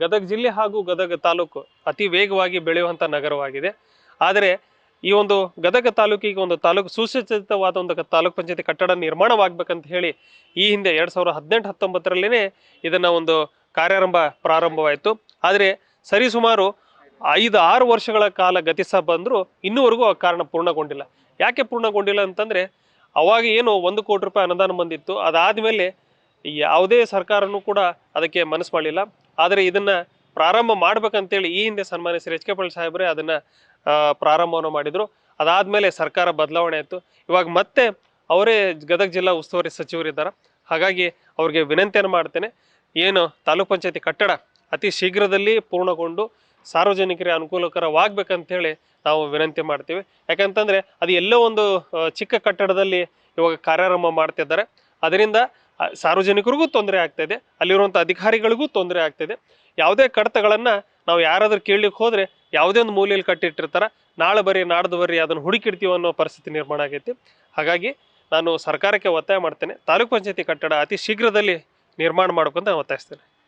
ಗದಗ ಜಿಲ್ಲೆ ಹಾಗೂ ಗದಗ ತಾಲೂಕು ಅತಿ ವೇಗವಾಗಿ ಬೆಳೆಯುವಂಥ ನಗರವಾಗಿದೆ. ಆದರೆ ಈ ಒಂದು ಗದಗ ತಾಲೂಕಿಗೆ ಒಂದು ತಾಲೂಕು ಸುಸಜ್ಜಿತವಾದ ಒಂದು ತಾಲೂಕು ಪಂಚಾಯತಿ ಕಟ್ಟಡ ನಿರ್ಮಾಣವಾಗಬೇಕಂತ ಹೇಳಿ ಈ ಹಿಂದೆ ಎರಡು ಸಾವಿರದ ಹದಿನೆಂಟು ಹತ್ತೊಂಬತ್ತರಲ್ಲೇ ಇದನ್ನ ಒಂದು ಕಾರ್ಯಾರಂಭ ಪ್ರಾರಂಭವಾಯಿತು. ಆದರೆ ಸರಿಸುಮಾರು ಐದು ಆರು ವರ್ಷಗಳ ಕಾಲ ಗತಿಸ ಬಂದರೂ ಇನ್ನೂವರೆಗೂ ಆ ಕಾರಣ ಪೂರ್ಣಗೊಂಡಿಲ್ಲ. ಯಾಕೆ ಪೂರ್ಣಗೊಂಡಿಲ್ಲ ಅಂತಂದ್ರೆ ಅವಾಗ ಏನು ಒಂದು ಕೋಟಿ ರೂಪಾಯಿ ಅನುದಾನ ಬಂದಿತ್ತು. ಅದಾದಮೇಲೆ ಯಾವುದೇ ಸರ್ಕಾರನೂ ಕೂಡ ಅದಕ್ಕೆ ಮನಸ್ಸು ಮಾಡಲಿಲ್ಲ. ಆದರೆ ಇದನ್ನ ಪ್ರಾರಂಭ ಮಾಡ್ಬೇಕಂತೇಳಿ ಈ ಹಿಂದೆ ಸನ್ಮಾನ್ಯ ಶ್ರೀ ಎಚ್ ಕೆ ಪಾಟೀಲ್ ಸಾಹೇಬ್ರೆ ಅದನ್ನ ಪ್ರಾರಂಭವನ್ನು ಮಾಡಿದ್ರು. ಅದಾದ್ಮೇಲೆ ಸರ್ಕಾರ ಬದಲಾವಣೆ ಆಯಿತು. ಇವಾಗ ಮತ್ತೆ ಅವರೇ ಗದಗ ಜಿಲ್ಲಾ ಉಸ್ತುವಾರಿ ಸಚಿವರಿದ್ದಾರೆ. ಹಾಗಾಗಿ ಅವ್ರಿಗೆ ವಿನಂತಿಯನ್ನು ಮಾಡ್ತೇನೆ. ಏನು ತಾಲೂಕ್ ಪಂಚಾಯತಿ ಕಟ್ಟಡ ಅತಿ ಶೀಘ್ರದಲ್ಲಿ ಪೂರ್ಣಗೊಂಡು ಸಾರ್ವಜನಿಕರಿಗೆ ಅನುಕೂಲಕರವಾಗಬೇಕಂತೇಳಿ ನಾವು ವಿನಂತಿ ಮಾಡ್ತೀವಿ. ಯಾಕಂತಂದ್ರೆ ಅದು ಎಲ್ಲೋ ಒಂದು ಚಿಕ್ಕ ಕಟ್ಟಡದಲ್ಲಿ ಇವಾಗ ಕಾರ್ಯಾರಂಭ ಮಾಡ್ತಿದ್ದಾರೆ. ಅದರಿಂದ ಸಾರ್ವಜನಿಕರಿಗೂ ತೊಂದರೆ ಆಗ್ತಾ ಇದೆ ಅಲ್ಲಿರುವಂಥ ಅಧಿಕಾರಿಗಳಿಗೂ ತೊಂದರೆ ಆಗ್ತಿದೆ ಯಾವುದೇ ಕಡತಗಳನ್ನು ನಾವು ಯಾರಾದ್ರೂ ಕೇಳಲಿಕ್ಕೆ ಹೋದರೆ ಯಾವುದೇ ಒಂದು ಮೂಲೆಯಲ್ಲಿ ಕಟ್ಟಿಟ್ಟಿರ್ತಾರೆ, ನಾಳೆ ಬರೀ ನಾಡ್ದು ಬರೀ ಅದನ್ನು ಹುಡುಕಿಡ್ತೀವಿ ಅನ್ನೋ ಪರಿಸ್ಥಿತಿ ನಿರ್ಮಾಣ ಆಗೈತಿ. ಹಾಗಾಗಿ ನಾನು ಸರ್ಕಾರಕ್ಕೆ ಒತ್ತಾಯ ಮಾಡ್ತೇನೆ, ತಾಲೂಕು ಪಂಚಾಯತಿ ಕಟ್ಟಡ ಅತಿ ಶೀಘ್ರದಲ್ಲಿ ನಿರ್ಮಾಣ ಮಾಡ್ಕೊಂತ ಒತ್ತಾಯಿಸ್ತೇನೆ.